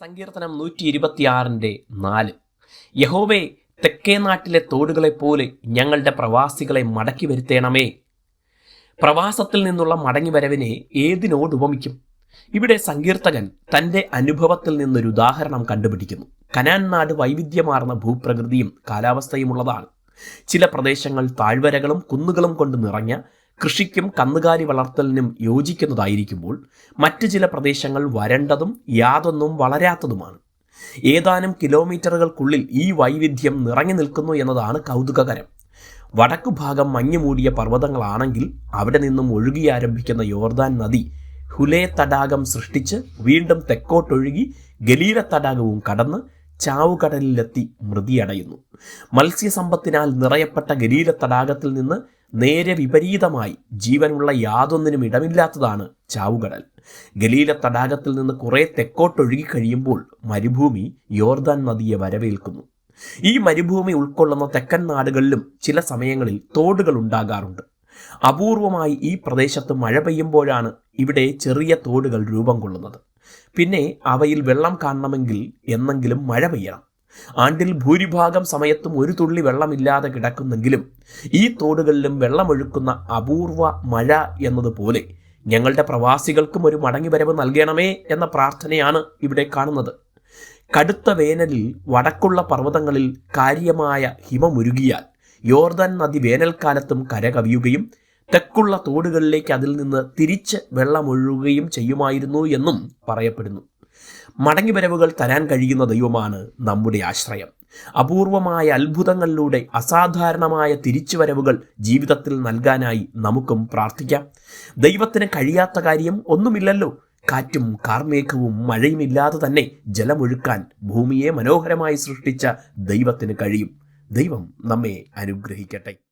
സങ്കീർത്തനം നൂറ്റി ഇരുപത്തിയാറിന്റെ നാല്. യഹോവേ തെക്കേ നാട്ടിലെ തോടുകളെ പോലെ ഞങ്ങളുടെ പ്രവാസികളെ മടക്കി വരുത്തേണമേ. പ്രവാസത്തിൽ നിന്നുള്ള മടങ്ങിവരവിനെ ഏതിനോട് ഉപമിക്കും? ഇവിടെ സങ്കീർത്തകൻ തന്റെ അനുഭവത്തിൽ നിന്നൊരു ഉദാഹരണം കണ്ടുപിടിക്കുന്നു. കനാൻ നാട് വൈവിധ്യമാർന്ന ഭൂപ്രകൃതിയും കാലാവസ്ഥയുമുള്ളതാണ്. ചില പ്രദേശങ്ങൾ താഴ്വരകളും കുന്നുകളും കൊണ്ട് നിറഞ്ഞ കൃഷിക്കും കന്നുകാലി വളർത്തലിനും യോജിക്കുന്നതായിരിക്കുമ്പോൾ മറ്റു ചില പ്രദേശങ്ങൾ വരണ്ടതും യാതൊന്നും വളരാത്തതുമാണ്. ഏതാനും കിലോമീറ്ററുകൾക്കുള്ളിൽ ഈ വൈവിധ്യം നിറഞ്ഞു നിൽക്കുന്നു എന്നതാണ് കൗതുകകരം. വടക്കു ഭാഗം മഞ്ഞു മൂടിയ പർവതങ്ങളാണെങ്കിൽ അവിടെ നിന്നും ഒഴുകി ആരംഭിക്കുന്ന യോർദാൻ നദി ഹുലേ തടാകം സൃഷ്ടിച്ച് വീണ്ടും തെക്കോട്ടൊഴുകി ഗലീല തടാകവും കടന്ന് ചാവുകടലിലെത്തി മൃതിയടയുന്നു. മത്സ്യസമ്പത്തിനാൽ നിറയപ്പെട്ട ഗലീല തടാകത്തിൽ നിന്ന് നേരെ വിപരീതമായി ജീവനുള്ള യാതൊന്നിനും ഇടമില്ലാത്തതാണ് ചാവുകടൽ. ഗലീല തടാകത്തിൽ നിന്ന് കുറേ തെക്കോട്ടൊഴുകി കഴിയുമ്പോൾ മരുഭൂമി യോർദാൻ നദിയെ വരവേൽക്കുന്നു. ഈ മരുഭൂമി ഉൾക്കൊള്ളുന്ന തെക്കൻ നാടുകളിലും ചില സമയങ്ങളിൽ തോടുകൾ ഉണ്ടാകാറുണ്ട്. അപൂർവമായി ഈ പ്രദേശത്ത് മഴ പെയ്യുമ്പോഴാണ് ഇവിടെ ചെറിയ തോടുകൾ രൂപം കൊള്ളുന്നത്. പിന്നെ അവയിൽ വെള്ളം കാണണമെങ്കിൽ എന്നെങ്കിലും മഴ പെയ്യണം. ആണ്ടിൽ ഭൂരിഭാഗം സമയത്തും ഒരു തുള്ളി വെള്ളമില്ലാതെ കിടക്കുന്നെങ്കിലും ഈ തോടുകളിലും വെള്ളമൊഴുക്കുന്ന അപൂർവ മഴ എന്നതുപോലെ ഞങ്ങളുടെ പ്രവാസികൾക്കും ഒരു മടങ്ങിവരവ് നൽകണമേ എന്ന പ്രാർത്ഥനയാണ് ഇവിടെ കാണുന്നത്. കടുത്ത വേനലിൽ വടക്കുള്ള പർവതങ്ങളിൽ കാര്യമായ ഹിമമുരുകിയാൽ യോർദൻ നദി വേനൽക്കാലത്തും കരകവിയുകയും തെക്കുള്ള തോടുകളിലേക്ക് അതിൽ നിന്ന് തിരിച്ച് വെള്ളമൊഴുകുകയും ചെയ്യുമായിരുന്നു എന്നും പറയപ്പെടുന്നു. മടങ്ങിവരവുകൾ തരാൻ കഴിയുന്ന ദൈവമാണ് നമ്മുടെ ആശ്രയം. അപൂർവമായ അത്ഭുതങ്ങളിലൂടെ അസാധാരണമായ തിരിച്ചുവരവുകൾ ജീവിതത്തിൽ നൽകാനായി നമുക്കും പ്രാർത്ഥിക്കാം. ദൈവത്തിന് കഴിയാത്ത കാര്യം ഒന്നുമില്ലല്ലോ. കാറ്റും കാർമേഘവും മഴയുമില്ലാതെ തന്നെ ജലമൊഴുക്കാൻ ഭൂമിയെ മനോഹരമായി സൃഷ്ടിച്ച ദൈവത്തിന് കഴിയും. ദൈവം നമ്മെ അനുഗ്രഹിക്കട്ടെ.